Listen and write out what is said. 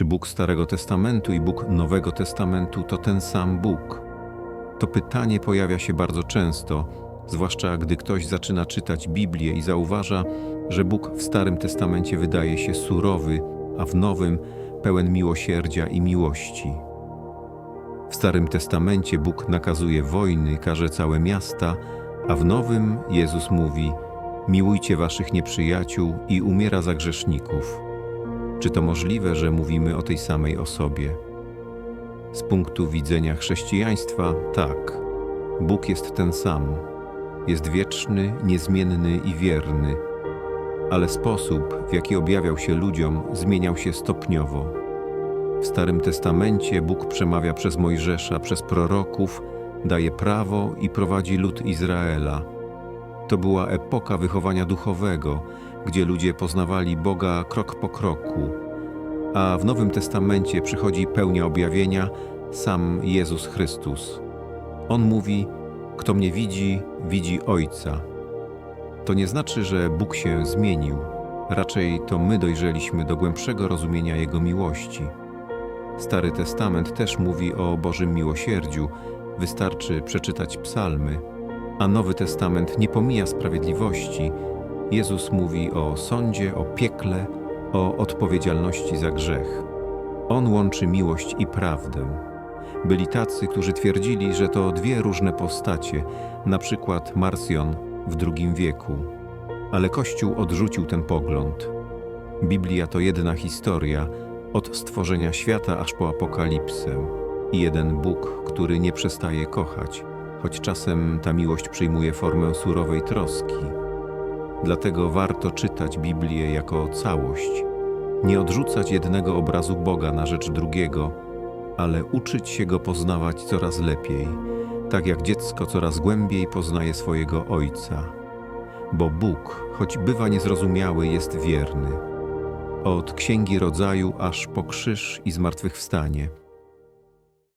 Czy Bóg Starego Testamentu i Bóg Nowego Testamentu to ten sam Bóg? To pytanie pojawia się bardzo często, zwłaszcza gdy ktoś zaczyna czytać Biblię i zauważa, że Bóg w Starym Testamencie wydaje się surowy, a w Nowym pełen miłosierdzia i miłości. W Starym Testamencie Bóg nakazuje wojny, karze całe miasta, a w Nowym Jezus mówi: Miłujcie waszych nieprzyjaciół i umiera za grzeszników. Czy to możliwe, że mówimy o tej samej osobie? Z punktu widzenia chrześcijaństwa, tak. Bóg jest ten sam. Jest wieczny, niezmienny i wierny, ale sposób, w jaki objawiał się ludziom, zmieniał się stopniowo. W Starym Testamencie Bóg przemawia przez Mojżesza, przez proroków, daje prawo i prowadzi lud Izraela. To była epoka wychowania duchowego, gdzie ludzie poznawali Boga krok po kroku. A w Nowym Testamencie przychodzi pełnia objawienia sam Jezus Chrystus. On mówi: Kto mnie widzi, widzi Ojca. To nie znaczy, że Bóg się zmienił, raczej to my dojrzeliśmy do głębszego rozumienia Jego miłości. Stary Testament też mówi o Bożym miłosierdziu, wystarczy przeczytać psalmy, a Nowy Testament nie pomija sprawiedliwości. Jezus mówi o sądzie, o piekle, o odpowiedzialności za grzech. On łączy miłość i prawdę. Byli tacy, którzy twierdzili, że to dwie różne postacie, na przykład Marsjon w II wieku. Ale Kościół odrzucił ten pogląd. Biblia to jedna historia, od stworzenia świata aż po apokalipsę. Jeden Bóg, który nie przestaje kochać, choć czasem ta miłość przyjmuje formę surowej troski. Dlatego warto czytać Biblię jako całość, nie odrzucać jednego obrazu Boga na rzecz drugiego, ale uczyć się go poznawać coraz lepiej, tak jak dziecko coraz głębiej poznaje swojego Ojca. Bo Bóg, choć bywa niezrozumiały, jest wierny. Od Księgi Rodzaju aż po krzyż i zmartwychwstanie –